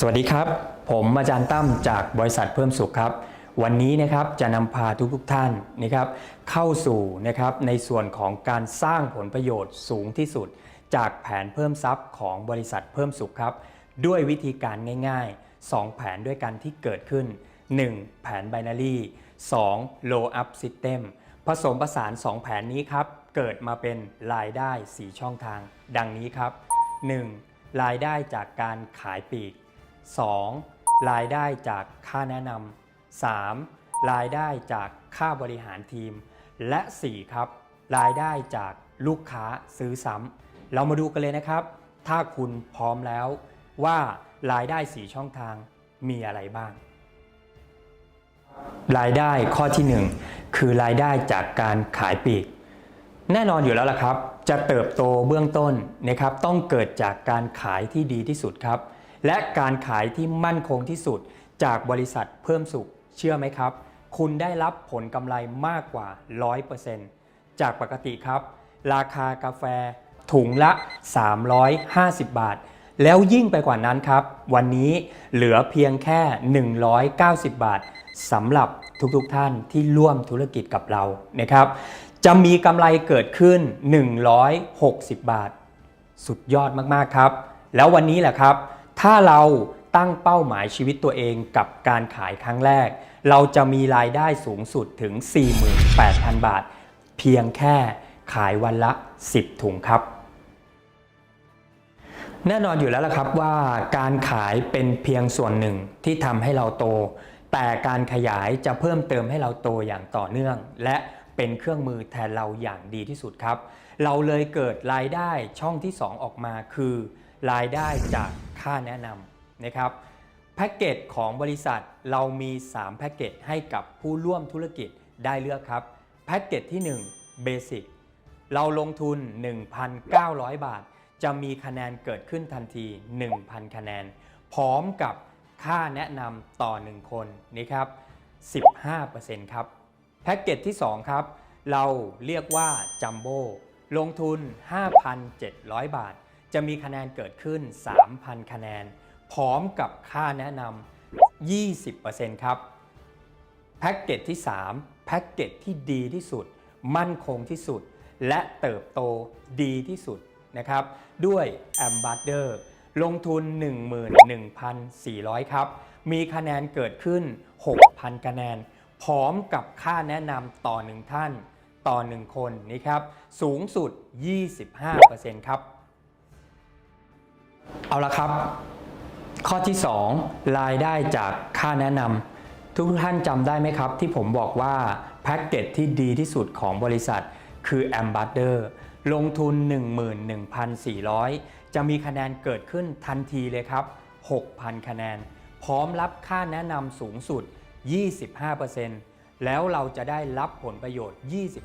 สวัสดีครับ ผมอาจารย์ตั้มจากบริษัทเพิ่มสุขครับ วันนี้นะครับจะนำพาทุกทุกท่านนะครับเข้าสู่นะครับในส่วนของการสร้างผลประโยชน์สูงที่สุด จากแผนเพิ่มทรัพย์ของบริษัทเพิ่มสุขครับ ด้วยวิธีการง่ายๆ 2 แผนด้วยกันที่เกิดขึ้น 1. แผน binary 2. low up system ผสมผสาน 2 แผนนี้ครับเกิดมาเป็นรายได้ 4 ช่องทาง ดังนี้ครับ 1. รายได้จากการขายปลีก 2. รายได้จากค่าแนะนำ 3. รายได้จากค่าบริหารทีม และ 4. ครับ รายได้จากลูกค้าซื้อซ้ำเรามาดูกันเลยนะครับ ถ้าคุณพร้อมแล้วว่ารายได้ 4 ช่องทางมีอะไรบ้าง รายได้ข้อที่ 1 คือรายได้จากการขายปลีก แน่นอนอยู่แล้วล่ะครับ จะเติบโตเบื้องต้นนะครับ ต้องเกิดจากการขายที่ดีที่สุดครับ และการขายที่มั่นคงที่สุดจากบริษัทเพิ่มสุข เชื่อไหมครับ คุณได้รับผลกำไรมากกว่า 100%จากปกติครับ ราคากาแฟถุงละ 350 บาท แล้วยิ่งไปกว่านั้นครับ วันนี้เหลือเพียงแค่ 190 บาทสำหรับทุกๆทท่านที่ร่วมธุรกิจกับเรานะครับ จะมีกำไรเกิดขึ้น 160 บาท สุดยอดมากๆครับ แล้ววันนี้แหละครับ ถ้าเราตั้งเป้าหมายชีวิตตัวเองกับการขายครั้งแรก เราจะมีรายได้สูงสุดถึง 48,000 บาท เพียงแค่ขายวันละ 10 ถุงครับ แน่นอนอยู่แล้วล่ะครับว่าการขายเป็นเพียงส่วนหนึ่งที่ทำให้เราโต แต่การขยายจะเพิ่มเติมให้เราโตอย่างต่อเนื่อง และเป็นเครื่องมือแทนเราอย่างดีที่สุดครับ เราเลยเกิดรายได้ช่องที่ 2 ออกมาคือ รายได้จาก ค่าแนะนำนะครับแพ็กเกจของบริษัทเรามี 3 แพ็กเกจให้กับผู้ร่วมธุรกิจได้เลือกครับแพ็กเกจที่1 Basic เราลงทุน 1,900 บาท จะมีคะแนนเกิดขึ้นทันที 1,000 คะแนน พร้อมกับค่าแนะนำต่อ 1 คนนี่ครับ 15%ครับแพ็กเกจที่ 2 ครับ เราเรียกว่าจัมโบ้ลงทุน 5,700 บาท จะมีคะแนนเกิดขึ้น 3,000 คะแนน พร้อมกับค่าแนะนำ 20%ครับ แพ็กเกจที่ 3 แพ็กเกจที่ดีที่สุด มั่นคงที่สุด และเติบโตดีที่สุดนะครับ ด้วย a m b a s s a d o r ลงทุน 11,400 ครับ มีคะแนนเกิดขึ้น 6,000 คะแนน พร้อมกับค่าแนะนำต่อ 1 ท่าน ต่อ 1 คนนี่ครับ สูงสุด 25%ครับ เอาละครับ ข้อที่ 2 รายได้จากค่าแนะนำทุกท่านจำได้ไหมครับ ที่ผมบอกว่าแพ็กเกจที่ดีที่สุดของบริษัทคือ a m b a s s a d o r ลงทุน 11,400 จะมีคะแนนเกิดขึ้นทันทีเลยครับ 6,000 คะแนน พร้อมรับค่าแนะนำสูงสุด 25%แล้วเราจะได้รับผลประโยชน์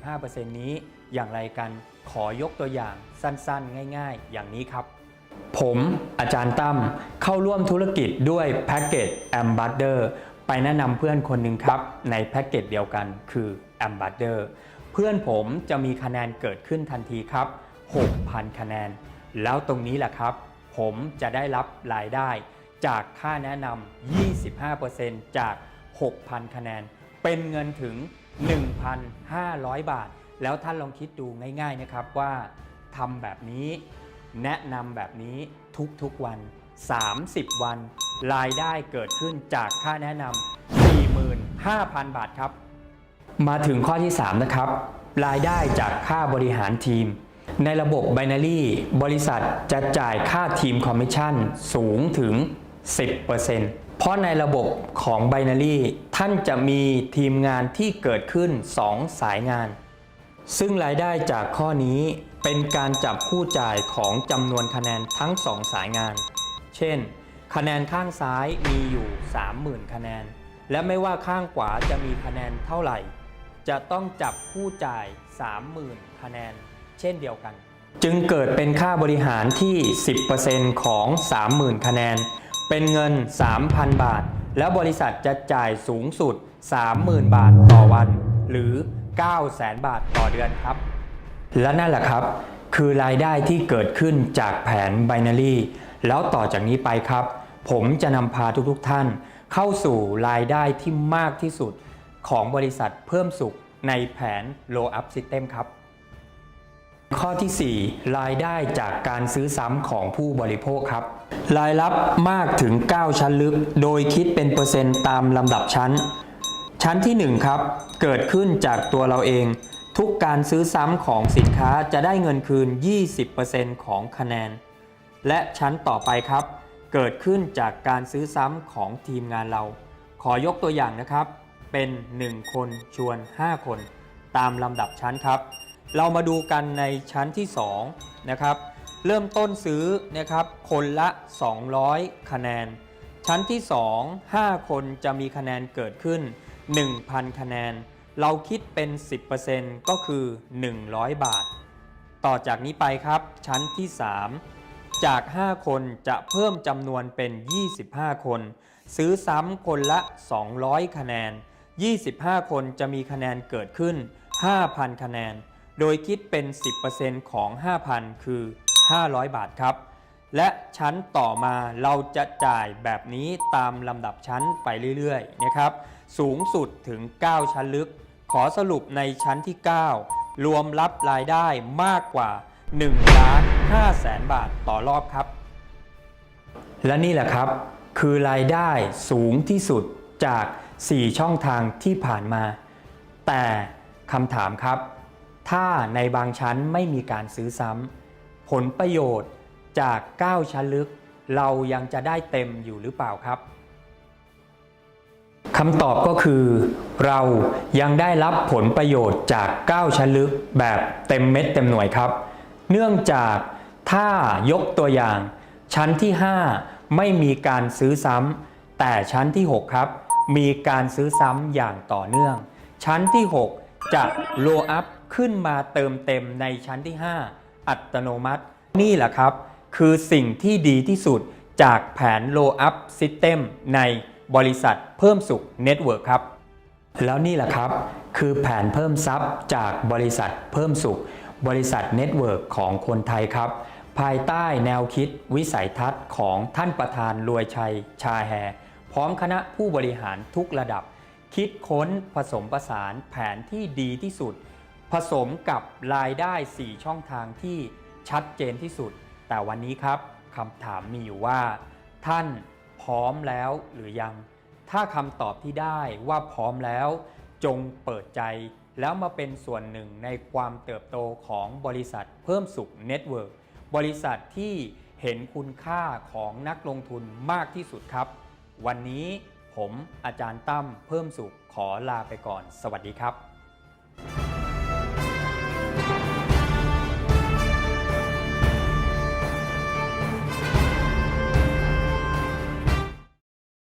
25%นี้อย่างไรกันขอยกตัวอย่างสั้นๆ ง่าย ๆ อย่างนี้ครับ ผมอาจารย์ตั้มเข้าร่วมธุรกิจด้วยแพ็กเกจ a m b a s s a d o r ไปแนะนำเพื่อนคนหนึ่งครับ ในแพ็กเกจเดียวกันคือ a m b a s s a d o r เพื่อนผมจะมีคะแนนเกิดขึ้นทันทีครับ 6,000 คะแนน แล้วตรงนี้แหละครับ ผมจะได้รับรายได้จากค่าแนะนำ 25%จาก 6,000 คะแนน เป็นเงินถึง 1,500 บาท แล้วท่านลองคิดดูง่าย ๆนะครับว่าทำแบบนี้ แนะนำแบบนี้ทุกๆวัน 30 วัน รายได้เกิดขึ้นจากค่าแนะนำ45,000 บาทครับ มาถึงข้อที่ 3 นะครับ รายได้จากค่าบริหารทีม ในระบบ Binary บริษัทจะจ่ายค่าทีมคอมมิชชั่นสูงถึง 10%เพราะในระบบของ Binary ท่านจะมีทีมงานที่เกิดขึ้น 2 สายงาน ซึ่งรายได้จากข้อนี้ เป็นการจับคู่จ่ายของจำนวนคะแนนทั้ง 2 สายงาน เช่น คะแนนข้างซ้ายมีอยู่ 30,000 คะแนน และไม่ว่าข้างขวาจะมีคะแนนเท่าไหร่ จะต้องจับคู่จ่าย 30,000 คะแนน เช่นเดียวกัน จึงเกิดเป็นค่าบริหารที่ 10%ของ 30,000 คะแนน เป็นเงิน 3,000 บาท แล้วบริษัทจะจ่ายสูงสุด 30,000 บาทต่อวัน หรือ 900,000 บาทต่อเดือนครับ และนั่นแหละครับ คือรายได้ที่เกิดขึ้นจากแผน Binary แล้วต่อจากนี้ไปครับ ผมจะนำพาทุกๆท่าน เข้าสู่รายได้ที่มากที่สุดของบริษัทเพิ่มสุขในแผน Low Up System ครับ ข้อที่ 4 รายได้จากการซื้อซ้ำของผู้บริโภคครับ รายรับมากถึง 9 ชั้นลึก โดยคิดเป็นเปอร์เซ็นต์ตามลำดับชั้น ชั้นที่ 1 ครับ เกิดขึ้นจากตัวเราเอง ทุกการซื้อซ้ำของสินค้าจะได้เงินคืน 20%ของคะแนน และชั้นต่อไปครับ เกิดขึ้นจากการซื้อซ้ำของทีมงานเรา ขอยกตัวอย่างนะครับ เป็น 1 คนชวน 5 คน ตามลำดับชั้นครับ เรามาดูกันในชั้นที่ 2 นะครับ เริ่มต้นซื้อนะครับ คนละ 200 คะแนน ชั้นที่ 2 5 คนจะมีคะแนนเกิดขึ้น 1,000 คะแนน เราคิดเป็น 10%ก็คือ 100 บาท ต่อจากนี้ไปครับ ชั้นที่ 3 จาก 5 คนจะเพิ่มจำนวนเป็น 25 คน ซื้อซ้ำคนละ 200 คะแนน 25 คนจะมีคะแนนเกิดขึ้น 5,000 คะแนน โดยคิดเป็น 10%ของ 5,000 คือ 500 บาทครับ และชั้นต่อมาเราจะจ่ายแบบนี้ตามลำดับชั้นไปเรื่อยๆ นะครับ สูงสุดถึง 9 ชั้นลึก ขอสรุปในชั้นที่ 9 รวมรับรายได้มากกว่า1ล้าน5แสนบาทต่อรอบครับ และนี่แหละครับ คือรายได้สูงที่สุดจาก 4 ช่องทางที่ผ่านมา แต่คำถามครับ ถ้าในบางชั้นไม่มีการซื้อซ้ำผลประโยชน์จาก 9 ชั้นลึก เรายังจะได้เต็มอยู่หรือเปล่าครับำตอบก็คือ เรายังได้รับผลประโยชน์จาก 9 ชั้นลึกแบบเต็มเม็ดเต็มหน่วยครับ เนื่องจากถ้ายกตัวอย่าง ชั้นที่ 5 ไม่มีการซื้อซ้ำแต่ชั้นที่ 6 ครับ มีการซื้อซ้ำอย่างต่อเนื่อง ชั้นที่ 6 จะโลอัพขึ้นมาเติมเต็มในชั้นที่ 5 อัตโนมัติ นี่แหละครับ คือสิ่งที่ดีที่สุดจากแผน Low Up System ใน บริษัทเพิ่มสุขเน็ตเวิร์กครับ แล้วนี่แหละครับ คือแผนเพิ่มทรัพย์จากบริษัทเพิ่มสุข บริษัทเน็ตเวิร์กของคนไทยครับ ภายใต้แนวคิดวิสัยทัศน์ของท่านประธานรวยชัยชาแฮ พร้อมคณะผู้บริหารทุกระดับ คิดค้นผสมผสานแผนที่ดีที่สุด ผสมกับรายได้ 4 ช่องทางที่ชัดเจนที่สุด แต่วันนี้ครับคำถามมีอยู่ว่า ท่าน พร้อมแล้วหรือยัง ถ้าคำตอบที่ได้ว่าพร้อมแล้ว จงเปิดใจ แล้วมาเป็นส่วนหนึ่งในความเติบโตของบริษัทเพิ่มสุขเน็ตเวิร์กบริษัทที่เห็นคุณค่าของนักลงทุนมากที่สุดครับ วันนี้ผมอาจารย์ตั้มเพิ่มสุขขอลาไปก่อน สวัสดีครับ